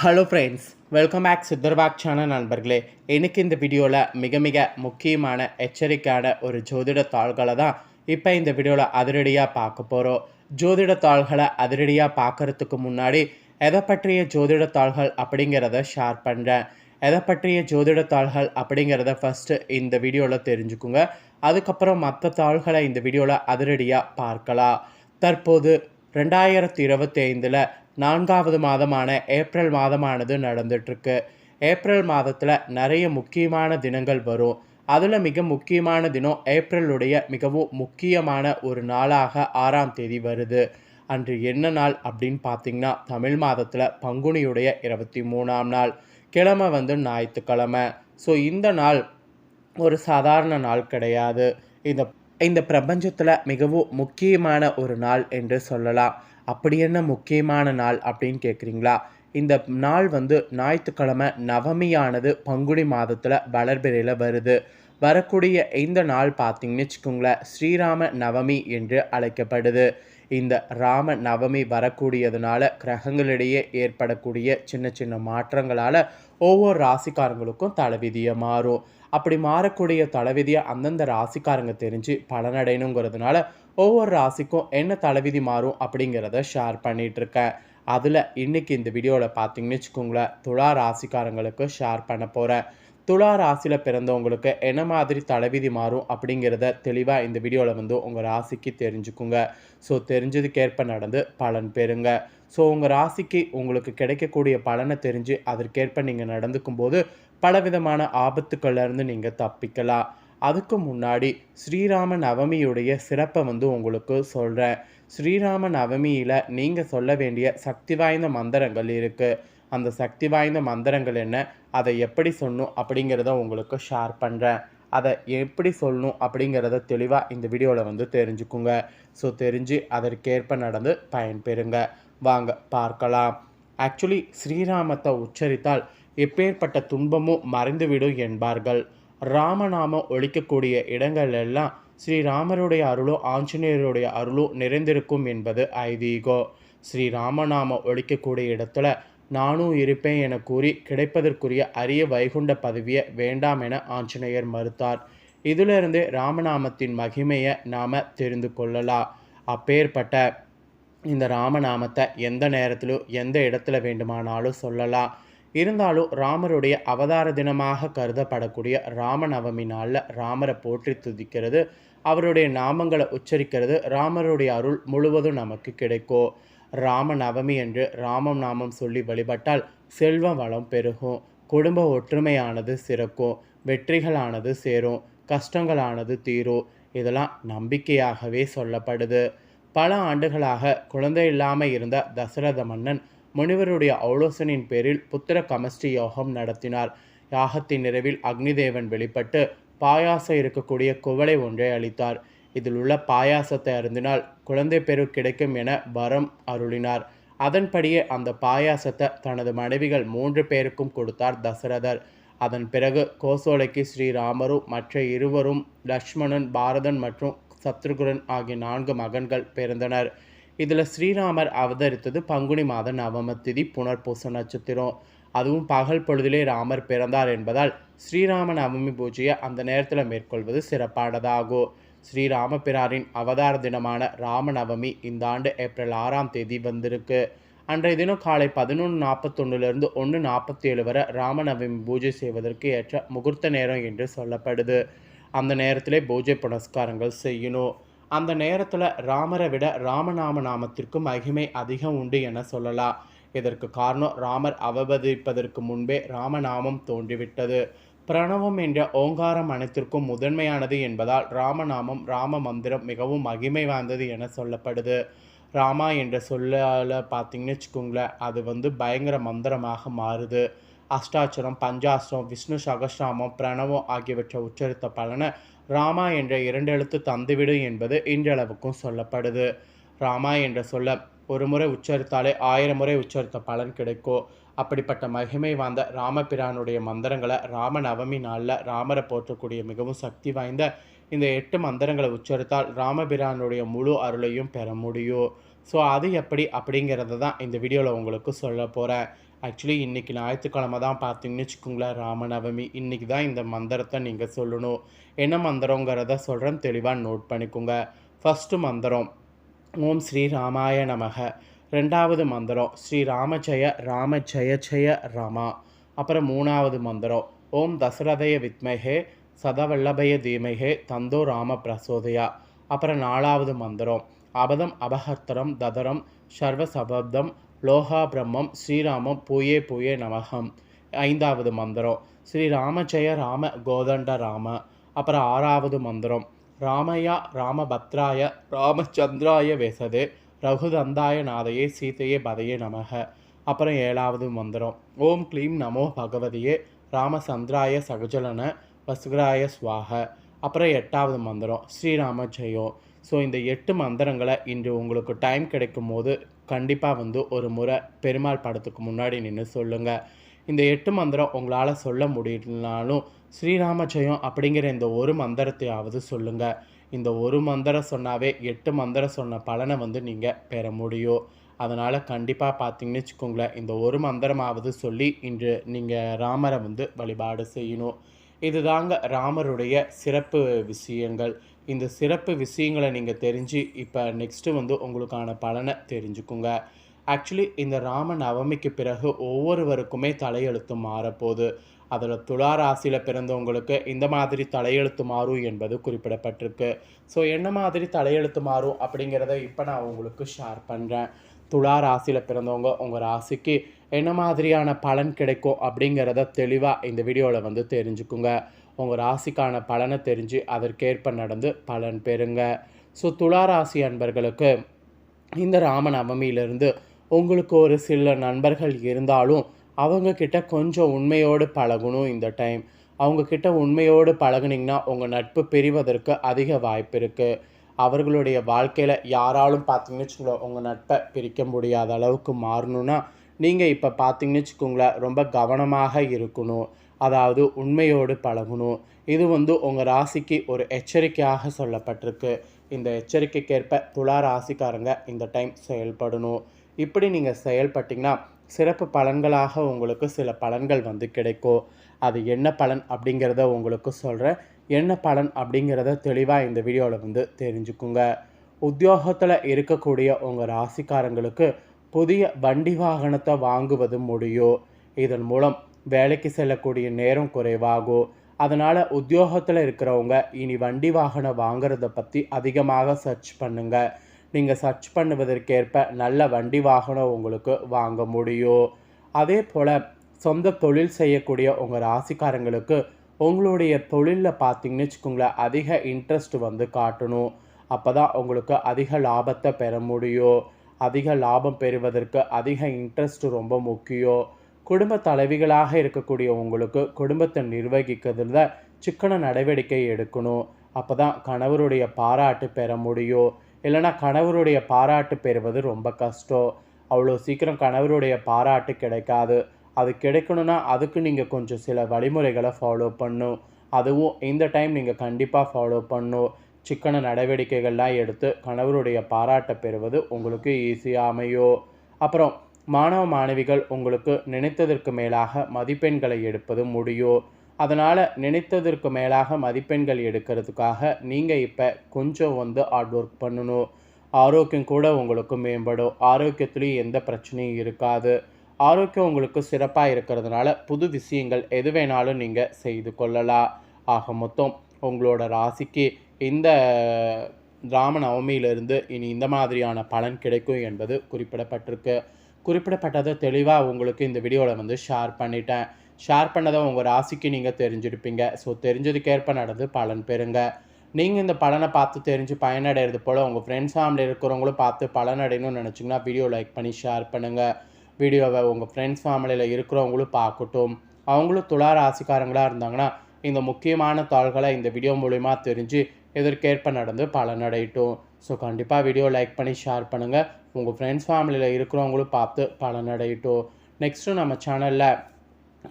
Hello friends welcome back Siddharbag channel நண்பர்களே. எனக்கு இந்த வீடியோவில் மிக மிக முக்கியமான எச்சரிக்கையான ஒரு ஜோதிட தாள்களை தான் இப்போ இந்த வீடியோவில் அதிரடியாக பார்க்க போகிறோம் ஜோதிட தாள்களை அதிரடியாக பார்க்கறதுக்கு முன்னாடி எதை பற்றிய ஜோதிட தாள்கள் அப்படிங்கிறத ஷேர் பண்ணுறேன் எதை பற்றிய ஜோதிட தாள்கள் அப்படிங்கிறத ஃபஸ்ட்டு இந்த வீடியோவில் தெரிஞ்சுக்குங்க. அதுக்கப்புறம் மற்ற தாள்களை இந்த வீடியோவில் அதிரடியாக பார்க்கலாம். தற்போது ரெண்டாயிரத்தி இருபத்தி ஐந்தில் நான்காவது மாதமான ஏப்ரல் மாதமானது நடந்துட்டுருக்கு ஏப்ரல் மாதத்தில் நிறைய முக்கியமான தினங்கள் வரும். அதில் மிக முக்கியமான தினம் ஏப்ரலுடைய மிகவும் முக்கியமான ஒரு நாளாக ஆறாம் தேதி வருது. அன்று என்ன நாள் அப்படின்னு பார்த்தீங்கன்னா தமிழ் மாதத்தில் பங்குனியுடைய இருபத்தி மூணாம் நாள். கிழமை வந்து ஞாயிற்றுக்கிழமை. ஸோ இந்த நாள் ஒரு சாதாரண நாள் கிடையாது. இந்த இந்த பிரபஞ்சத்தில் மிகவும் முக்கியமான ஒரு நாள் என்று சொல்லலாம். அப்படி என்ன முக்கியமான நாள் அப்படின்னு கேட்குறீங்களா இந்த நாள் வந்து ஞாயிற்றுக்கிழமை நவமியானது பங்குனி மாதத்தில் வளர்பிறையில் வருது. வரக்கூடிய இந்த நாள் பார்த்தீங்கன்னு வச்சுக்கோங்களேன் ஸ்ரீராம நவமி என்று அழைக்கப்படுது. இந்த ராம நவமி வரக்கூடியதுனால கிரகங்களிடையே ஏற்படக்கூடிய சின்ன சின்ன மாற்றங்களால் ஒவ்வொரு ராசிக்காரங்களுக்கும் தலைவிதியை மாறும். அப்படி மாறக்கூடிய தலைவிதியை அந்தந்த ராசிக்காரங்க தெரிஞ்சு பலனடையணுங்கிறதுனால ஒவ்வொரு ராசிக்கும் என்ன தலைவிதி மாறும் அப்படிங்கிறத ஷேர் பண்ணிகிட்ருக்கேன் அதில் இன்னைக்கு இந்த வீடியோவில் பார்த்தீங்கன்னு வச்சுக்கோங்களேன் துளா ராசிக்காரங்களுக்கு ஷேர் பண்ண போகிறேன் துலா ராசியில் பிறந்தவங்களுக்கு என்ன மாதிரி தலைவிதி மாறும் அப்படிங்கிறத தெளிவாக இந்த வீடியோவில் வந்து உங்கள் ராசிக்கு தெரிஞ்சுக்குங்க. ஸோ தெரிஞ்சதுக்கேற்ப நடந்து பலன் பெறுங்க. ஸோ உங்கள் ராசிக்கு உங்களுக்கு கிடைக்கக்கூடிய பலனை தெரிஞ்சு அதற்கேற்ப நீங்கள் நடந்துக்கும் போது பலவிதமான ஆபத்துக்கள்லேருந்து நீங்கள் தப்பிக்கலாம். அதுக்கு முன்னாடி ஸ்ரீராம நவமியுடைய சிறப்பை வந்து உங்களுக்கு சொல்கிறேன் ஸ்ரீராம நவமியில் நீங்கள் சொல்ல வேண்டிய சக்தி வாய்ந்த மந்திரங்கள் இருக்குது அந்த சக்தி வாய்ந்த மந்திரங்கள் என்ன? அதை எப்படி சொல்லணும் அப்படிங்கிறத உங்களுக்கு ஷேர் பண்ணுறேன் அதை எப்படி சொல்லணும் அப்படிங்கிறத தெளிவாக இந்த வீடியோவில் வந்து தெரிஞ்சுக்குங்க. ஸோ தெரிஞ்சு அதற்கேற்ப நடந்து பயன்பெறுங்க. வாங்க பார்க்கலாம். ஆக்சுவலி ஸ்ரீராமத்தை உச்சரித்தால் எப்பேற்பட்ட துன்பமும் மறைந்துவிடும் என்பார்கள். ராமநாமம் ஒழிக்கக்கூடிய இடங்கள் எல்லாம் ஸ்ரீராமருடைய அருளும் ஆஞ்சநேயருடைய அருளும் நிறைந்திருக்கும் என்பது ஐதீகம் ஸ்ரீராமநாமம் ஒழிக்கக்கூடிய இடத்துல நானும் இருப்பேன் என கூறி கிடைப்பதற்குரிய அரிய வைகுண்ட பதவியை வேண்டாம் என ஆஞ்சநேயர் மறுத்தார். இதிலிருந்தே ராமநாமத்தின் மகிமையை நாம் தெரிந்து கொள்ளலாம். அப்பேற்பட்ட இந்த ராமநாமத்தை எந்த நேரத்திலும் எந்த இடத்துல வேண்டுமானாலும் சொல்லலாம். இருந்தாலும் ராமருடைய அவதார தினமாக கருதப்படக்கூடிய ராமநவமி நாளில் ராமரை போற்றி துதிக்கிறது அவருடைய நாமங்களை உச்சரிக்கிறது ராமருடைய அருள் முழுவதும் நமக்கு கிடைக்கும். ராம நவமி என்று ராமம் நாமம் சொல்லி வழிபட்டால் செல்வ வளம் பெருகும். குடும்ப ஒற்றுமையானது சிறக்கும். வெற்றிகளானது சேரும். கஷ்டங்களானது தீரும். இதெல்லாம் நம்பிக்கையாகவே சொல்லப்படுது. பல ஆண்டுகளாக குழந்தை இல்லாமல் இருந்த தசரத மன்னன் முனிவருடைய ஆலோசனையின் பேரில் புத்திர கமஸ்டி யோகம் நடத்தினார். யாகத்தின் நிறைவில் அக்னிதேவன் வெளிப்பட்டு பாயாசம் இருக்கக்கூடிய குவளை ஒன்றை அளித்தார். இதில் உள்ள பாயாசத்தை அருந்தினால் குழந்தை பெரு கிடைக்கும் என வரம் அருளினார். அதன்படியே அந்த பாயாசத்தை தனது மனைவிகள் மூன்று பேருக்கும் கொடுத்தார் தசரதர். அதன் பிறகு கோசோலைக்கு ஸ்ரீராமரும் மற்ற இருவரும் லக்ஷ்மணன் பாரதன் மற்றும் சத்ருகுரன் ஆகிய நான்கு மகன்கள் பிறந்தனர். இதில் ஸ்ரீராமர் அவதரித்தது பங்குனி மாத நவம திதி புனர்பூச நட்சத்திரம். அதுவும் பகல் பொழுதிலே ராமர் பிறந்தார் என்பதால் ஸ்ரீராம நவமி பூஜையை அந்த நேரத்தில் மேற்கொள்வது சிறப்பானதாகும். ஸ்ரீராமபிராரின் அவதார தினமான ராமநவமி இந்த ஆண்டு ஏப்ரல் ஆறாம் தேதி வந்திருக்கு. அன்றைய தினம் காலை பதினொன்று நாற்பத்தொன்னுலேருந்து ஒன்று நாற்பத்தி ஏழு வரை ராமநவமி பூஜை செய்வதற்கு ஏற்ற முகூர்த்த நேரம் என்று சொல்லப்படுது. அந்த நேரத்திலே பூஜை புனஸ்காரங்கள் செய்யணும். அந்த நேரத்தில் ராமரை விட ராமநாம நாமத்திற்கு மகிமை அதிகம் உண்டு என சொல்லலாம். இதற்கு காரணம் ராமர் அவபதிப்பதற்கு முன்பே ராமநாமம் தோன்றிவிட்டது. பிரணவம் என்ற ஓங்காரம் அனைத்திற்கும் முதன்மையானது என்பதால் ராமநாமம் ராம மந்திரம் மிகவும் மகிமை வாய்ந்தது என சொல்லப்படுது. ராமா என்ற சொல்லால் பார்த்தீங்கன்னு வச்சுக்கோங்களேன் அது வந்து பயங்கர மந்திரமாக மாறுது. அஷ்டாட்சரம் பஞ்சாஸ்திரம் விஷ்ணு சகஸ்ராமம் பிரணவம் ஆகியவற்றை உச்சரித்த பலனை ராமா என்ற இரண்டெழுத்து தந்துவிடு என்பது இன்றளவுக்கும் சொல்லப்படுது. ராமா என்ற சொல்ல ஒரு முறை உச்சரித்தாலே ஆயிரம் முறை உச்சரித்த பலன் கிடைக்கும் அப்படிப்பட்ட மகிமை வாய்ந்த ராமபிரானுடைய மந்திரங்களை ராம நவமி நாளில் ராமரை போற்றக்கூடிய மிகவும் சக்தி வாய்ந்த இந்த எட்டு மந்திரங்களை உச்சரித்தால் ராமபிரானுடைய முழு அருளையும் பெற முடியும் ஸோ அது எப்படி அப்படிங்கிறத தான் இந்த வீடியோவில் உங்களுக்கு சொல்ல போகிறேன் ஆக்சுவலி இன்றைக்கி ஞாயிற்றுக்கிழமை தான் பார்த்தீங்கன்னு வச்சுக்கோங்களேன் ராமநவமி. இன்றைக்கி தான் இந்த மந்திரத்தை நீங்கள் சொல்லணும். என்ன மந்திரங்கிறத சொல்கிறேன் தெளிவாக நோட் பண்ணிக்கோங்க. ஃபஸ்ட்டு மந்திரம் ஓம் ஸ்ரீ ராமாய நமக. ரெண்டாவது மந்திரம் ஸ்ரீ ராமஜய ராம ஜய ஜய ராமா. அப்புறம் மூணாவது மந்திரம் ஓம் தசரதய வித்மகே சதவல்லபய தீமகே தந்தோ ராம பிரசோதயா. அப்புறம் நாலாவது மந்திரம் அபதம் அபஹர்த்தரம் ததரம் சர்வசபப்தம் லோகா பிரம்மம் ஸ்ரீராமம் பூயே பூயே நமகம். ஐந்தாவது மந்திரம் ஸ்ரீ ராமஜெய ராம கோதண்ட ராம. அப்புறம் ஆறாவது மந்திரம் ராமையா ராமபத்ராய ராமச்சந்திராய வேசதே ரகுதந்தாய நாதையே சீதையே பதையே நமக. அப்புறம் ஏழாவது மந்திரம். ஓம் க்ளீம் நமோ பகவதியே ராமசந்திராய சகஜலன வசுகராய சுவாக. அப்புறம் எட்டாவது மந்திரம். ஸ்ரீராம ஜெயம் ஸோ இந்த எட்டு மந்திரங்களை இன்று உங்களுக்கு டைம் கிடைக்கும் போது கண்டிப்பாக வந்து ஒரு முறை பெருமாள் படத்துக்கு முன்னாடி நின்று சொல்லுங்கள் இந்த எட்டு மந்திரம் உங்களால் சொல்ல முடியலனாலும் ஸ்ரீராமஜெயம் அப்படிங்கிற இந்த ஒரு மந்திரத்தையாவது சொல்லுங்கள் இந்த ஒரு மந்திரம் சொன்னாவே எட்டு மந்திரம் சொன்ன பலனை வந்து நீங்கள் பெற முடியும். அதனால் கண்டிப்பாக பார்த்தீங்கன்னு வச்சுக்கோங்களேன் இந்த ஒரு மந்திரமாவது சொல்லி இன்று நீங்கள் ராமரை வந்து வழிபாடு செய்யணும். இதுதாங்க ராமருடைய சிறப்பு விஷயங்கள். இந்த சிறப்பு விஷயங்களை நீங்கள் தெரிஞ்சு இப்போ நெக்ஸ்ட்டு வந்து உங்களுக்கான பலனை தெரிஞ்சுக்குங்க. ஆக்சுவலி இந்த ராம நவமிக்கு பிறகு ஒவ்வொருவருக்குமே தலையெழுத்து மாறப்போகுது. அதில் துலா ராசியில் பிறந்தவங்களுக்கு இந்த மாதிரி தலையெழுத்து மாறும் என்பது குறிப்பிடப்பட்டிருக்கு. ஸோ என்ன மாதிரி தலையெழுத்து மாறும் அப்படிங்கிறத இப்போ நான் உங்களுக்கு ஷேர் பண்ணுறேன் துலா ராசியில் பிறந்தவங்க உங்கள் ராசிக்கு என்ன மாதிரியான பலன் கிடைக்கும் அப்படிங்கிறத தெளிவாக இந்த வீடியோவில் வந்து தெரிஞ்சுக்குங்க. உங்கள் ராசிக்கான பலனை தெரிஞ்சு அதற்கேற்ப நடந்து பலன் பெறுங்க. ஸோ துலா ராசி அன்பர்களுக்கு இந்த ராமநவமியிலிருந்து உங்களுக்கு ஒரு சில நண்பர்கள் இருந்தாலும் அவங்கக்கிட்ட கொஞ்சம் உண்மையோடு பழகணும் இந்த டைம் அவங்கக்கிட்ட உண்மையோடு பழகுனீங்கன்னா உங்கள் நட்பு பிரிவதற்கு அதிக வாய்ப்பு இருக்குது அவர்களுடைய வாழ்க்கையில் யாராலும் பார்த்தீங்கன்னு வச்சுக்கோங்களேன் உங்கள் நட்பை பிரிக்க முடியாத அளவுக்கு மாறணும்னா நீங்கள் இப்போ பார்த்தீங்கன்னு வச்சுக்கோங்களேன் ரொம்ப கவனமாக இருக்கணும். அதாவது உண்மையோடு பழகணும். இது வந்து உங்கள் ராசிக்கு ஒரு எச்சரிக்கையாக சொல்லப்பட்டிருக்கு. இந்த எச்சரிக்கைக்கேற்ப துளா ராசிக்காரங்க இந்த டைம் செயல்படணும். இப்படி நீங்கள் செயல்பட்டிங்கன்னா சிறப்பு பலன்களாக உங்களுக்கு சில பலன்கள் வந்து கிடைக்கும். அது என்ன பலன் அப்படிங்கிறத உங்களுக்கு சொல்கிறேன் என்ன பலன் அப்படிங்கிறத தெளிவாக இந்த வீடியோவில் வந்து தெரிஞ்சுக்குங்க. உத்தியோகத்தில் இருக்கக்கூடிய உங்கள் ராசிக்காரங்களுக்கு புதிய வண்டி வாகனத்தை வாங்குவது முடியும். இதன் மூலம் வேலைக்கு செல்லக்கூடிய நேரம் குறைவாகும். அதனால் உத்தியோகத்தில் இருக்கிறவங்க இனி வண்டி வாகனம் வாங்குறத பற்றி அதிகமாக சர்ச் பண்ணுங்கள் நீங்கள் சர்ச் பண்ணுவதற்கேற்ப நல்ல வண்டி வாகனம் உங்களுக்கு வாங்க முடியும். அதே போல் சொந்த தொழில் செய்யக்கூடிய உங்கள் ராசிக்காரங்களுக்கு உங்களுடைய தொழிலில் பார்த்தீங்கன்னு வச்சுக்கோங்களேன் அதிக இன்ட்ரெஸ்ட் வந்து காட்டணும். அப்போ தான் உங்களுக்கு அதிக லாபத்தை பெற முடியும். அதிக லாபம் பெறுவதற்கு அதிக இன்ட்ரெஸ்ட் ரொம்ப முக்கியம். குடும்ப தலைவிகளாக இருக்கக்கூடிய உங்களுக்கு குடும்பத்தை நிர்வகிக்கிறதுல சிக்கன நடவடிக்கை எடுக்கணும். அப்போ தான் கணவருடைய பாராட்டு பெற முடியும். இல்லைனா கணவருடைய பாராட்டு பெறுவது ரொம்ப கஷ்டம். அவ்வளோ சீக்கிரம் கணவருடைய பாராட்டு கிடைக்காது. அது கிடைக்கணும்னா அதுக்கு நீங்கள் கொஞ்சம் சில வழிமுறைகளை ஃபாலோ பண்ணும். அதுவும் இந்த டைம் நீங்கள் கண்டிப்பாக ஃபாலோ பண்ணும். சிக்கன நடவடிக்கைகள்லாம் எடுத்து கணவருடைய பாராட்டை பெறுவது உங்களுக்கு ஈஸியாக அமையும். அப்புறம் மாணவ மாணவிகள் உங்களுக்கு நினைத்ததற்கு மேலாக மதிப்பெண்களை எடுப்பது முடியும். அதனால் நினைத்ததற்கு மேலாக மதிப்பெண்கள் எடுக்கிறதுக்காக நீங்கள் இப்போ கொஞ்சம் வந்து ஹார்ட் ஒர்க் பண்ணணும். ஆரோக்கியம் கூட உங்களுக்கு மேம்படும். ஆரோக்கியத்துலேயும் எந்த பிரச்சனையும் இருக்காது. ஆரோக்கியம் உங்களுக்கு சிறப்பாக இருக்கிறதுனால புது விஷயங்கள் எது வேணாலும் நீங்கள் செய்து கொள்ளலாம். ஆக மொத்தம் உங்களோட ராசிக்கு இந்த ராம நவமியிலிருந்து இனி இந்த மாதிரியான பலன் கிடைக்கும் என்பது குறிப்பிடப்பட்டிருக்கு. குறிப்பிடப்பட்டதை தெளிவாக உங்களுக்கு இந்த வீடியோவில் வந்து ஷேர் பண்ணிட்டேன். ஷேர் பண்ணதை உங்கள் ராசிக்கு நீங்கள் தெரிஞ்சிருப்பீங்க. ஸோ தெரிஞ்சதுக்கேற்ப நடந்து பலன் பெறுங்க. நீங்கள் இந்த பலனை பார்த்து தெரிஞ்சு பயனடைகிறது போல் உங்கள் ஃப்ரெண்ட்ஸ் ஃபேமிலி இருக்கிறவங்களும் பார்த்து பலனடையணும்னு நினச்சிங்கன்னா வீடியோ லைக் பண்ணி ஷேர் பண்ணுங்கள் வீடியோவை உங்கள் ஃப்ரெண்ட்ஸ் ஃபேமிலியில் இருக்கிறவங்களும் பார்க்கட்டும். அவங்களும் துளா ராசிக்காரங்களாக இருந்தாங்கன்னா இந்த முக்கியமான தாள்களை இந்த வீடியோ மூலிமா தெரிஞ்சு இதற்கேற்ப நடந்து பலனடையட்டும். ஸோ கண்டிப்பாக வீடியோ லைக் பண்ணி ஷேர் பண்ணுங்கள் உங்கள் ஃப்ரெண்ட்ஸ் ஃபேமிலியில் இருக்கிறவங்களும் பார்த்து பலனடையட்டும். நெக்ஸ்ட்டு நம்ம சேனலில்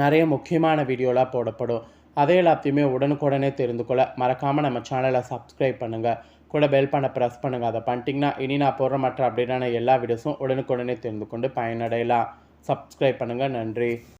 நிறைய முக்கியமான வீடியோலாம் போடப்படும். அதே எல்லாத்தையுமே உடனுக்குடனே தெரிந்து கொள்ள மறக்காமல் நம்ம சேனலை சப்ஸ்கிரைப் பண்ணுங்கள் கூட பெல் பண்ண ப்ரெஸ் பண்ணுங்கள் அதை பண்ணிட்டிங்கன்னா இனி நான் போடுற மற்ற அப்படின்னா எல்லா வீடியோஸும் உடனுக்குடனே தெரிந்து கொண்டு பயனடையலாம். சப்ஸ்கிரைப் பண்ணுங்கள் நன்றி.